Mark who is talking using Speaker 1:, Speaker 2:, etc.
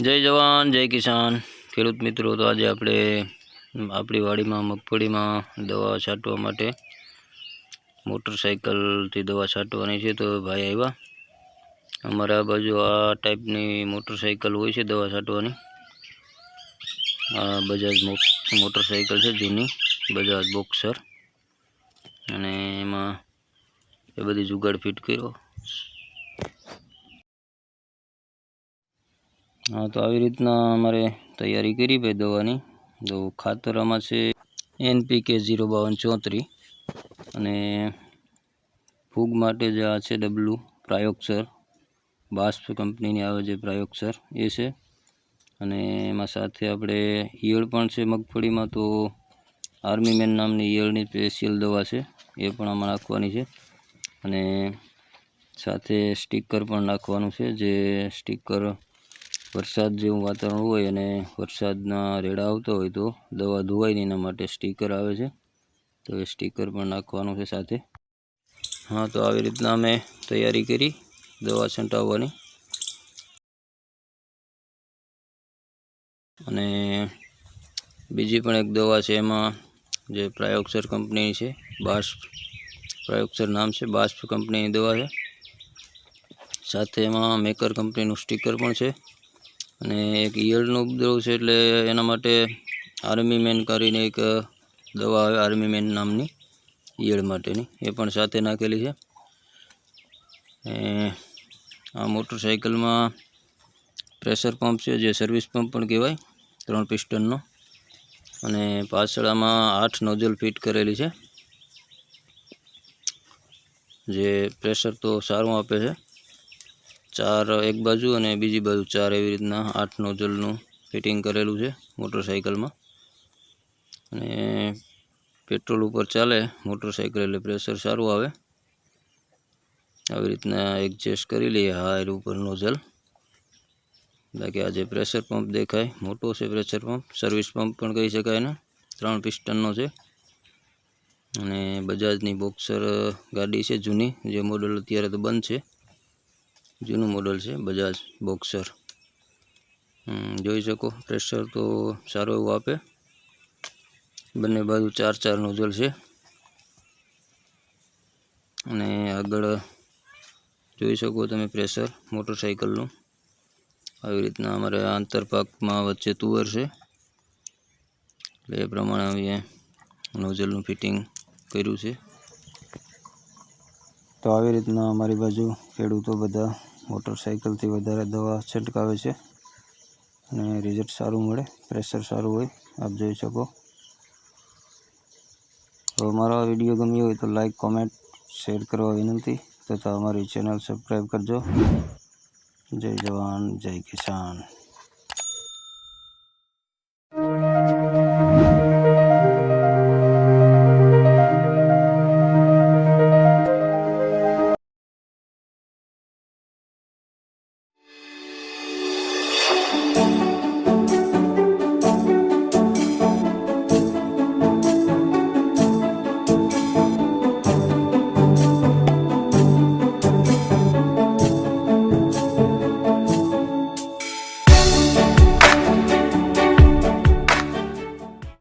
Speaker 1: જય જવાન, જય કિસાન. ખેડૂત મિત્રો, તો આજે આપણે આપણી વાડીમાં, મગફળીમાં દવા છાંટવા માટે મોટરસાઇકલથી દવા છાંટવાની છે, તો ભાઈ આવ્યા. અમારા બાજુ આ ટાઈપની મોટરસાઇકલ હોય છે, દવા છાંટવાની. આ બજાજ મોટરસાઇકલ છે, જૂની બજાજ બોક્સર. અને એમાં એ બધી જુગાડ ફિટ કર્યો. હા, તો આવી રીતના અમારે તૈયારી કરી ભાઈ દવાની. તો ખાતર આમાં છે એનપીકે ઝીરો બાવન ચોત્રીસ અને ફૂગ માટે જે આ છે ડબલું પ્રાયોગસર બાષ્પ કંપનીની આવે છે પ્રાયોક્ષર એ છે. અને એમાં સાથે આપણે ઈયળ પણ છે મગફળીમાં, તો આર્મી મેન નામની ઈયળની સ્પેશિયલ દવા છે, એ પણ આમાં નાખવાની છે. અને સાથે સ્ટીકર પણ નાખવાનું છે, જે સ્ટીકર વરસાદ જેવું વાતાવરણ હોય અને વરસાદના રેડા આવતા હોય તો દવા ધોવાય એના માટે સ્ટીકર આવે છે. તો એ સ્ટીકર પણ નાખવાનું છે સાથે. હા, તો આવી રીતના અમે તૈયારી કરી દવા છંટાવવાની. અને બીજી પણ એક દવા છે એમાં જે પ્રાયોક્સર કંપની છે, બાષ્પ. પ્રાયોક્સર નામ છે, બાષ્પ કંપનીની દવા છે. સાથે એમાં મેકર કંપનીનું સ્ટીકર પણ છે. અને એક ઈયળનો ઉપદ્રવ છે એટલે એના માટે આર્મી મેન કરીને એક દવા આવે આર્મી મેન નામની, ઈયળ માટેની. એ પણ સાથે નાખેલી છે. આ મોટરસાઇકલમાં પ્રેશર પંપ છે, જે સર્વિસ પંપ પણ કહેવાય, ત્રણ પિસ્ટનનો. અને પાછળ આમાં આઠ નોઝલ ફિટ કરેલી છે. જે પ્રેશર તો સારું આપે છે. ચાર એક બાજુ અને બીજી બાજુ ચાર એવી રીતના આઠ નોઝલનું ફિટિંગ કરેલું છે મોટરસાઇકલમાં અને પેટ્રોલ ઉપર ચાલે મોટરસાઇકલ એટલે પ્રેશર સારું આવે. આવી રીતના એડજસ્ટ કરી લઈએ હાયર ઉપર નોઝલ બાકી આ જે પ્રેશર પંપ દેખાય, મોટો છે પ્રેશર પંપ, સર્વિસ પંપ પણ કહી શકાય ને ત્રણ પિસ્ટનનો છે. અને બજાજની બોક્સર ગાડી છે જૂની, જે મોડલ અત્યારે તો બંધ છે. જૂનું મોડલ છે બજાજ બોક્સર જોઈ શકો પ્રેશર તો સારું એવું આપે. બંને બાજુ ચાર ચાર નોઝલ છે. અને આગળ જોઈ શકો તમે પ્રેશર મોટરસાઇકલનું આવી રીતના અમારે આંતરપાકમાં વચ્ચે તુવર છે. એટલે એ પ્રમાણે અમે નોઝલનું ફિટિંગ કર્યું છે. તો આવી રીતના અમારી બાજુ ખેડૂતો બધા મોટરસાઇકલથી વધારે દવા છંટકાવે છે અને રિઝલ્ટ સારું મળે પ્રેશર સારું હોય, આપ જોઈ શકો. તો અમારો વીડિયો ગમ્યો હોય તો લાઈક કોમેન્ટ શેર કરવા વિનંતી તથા અમારી ચેનલ સબસ્ક્રાઈબ કરજો. જય જવાન, જય કિસાન.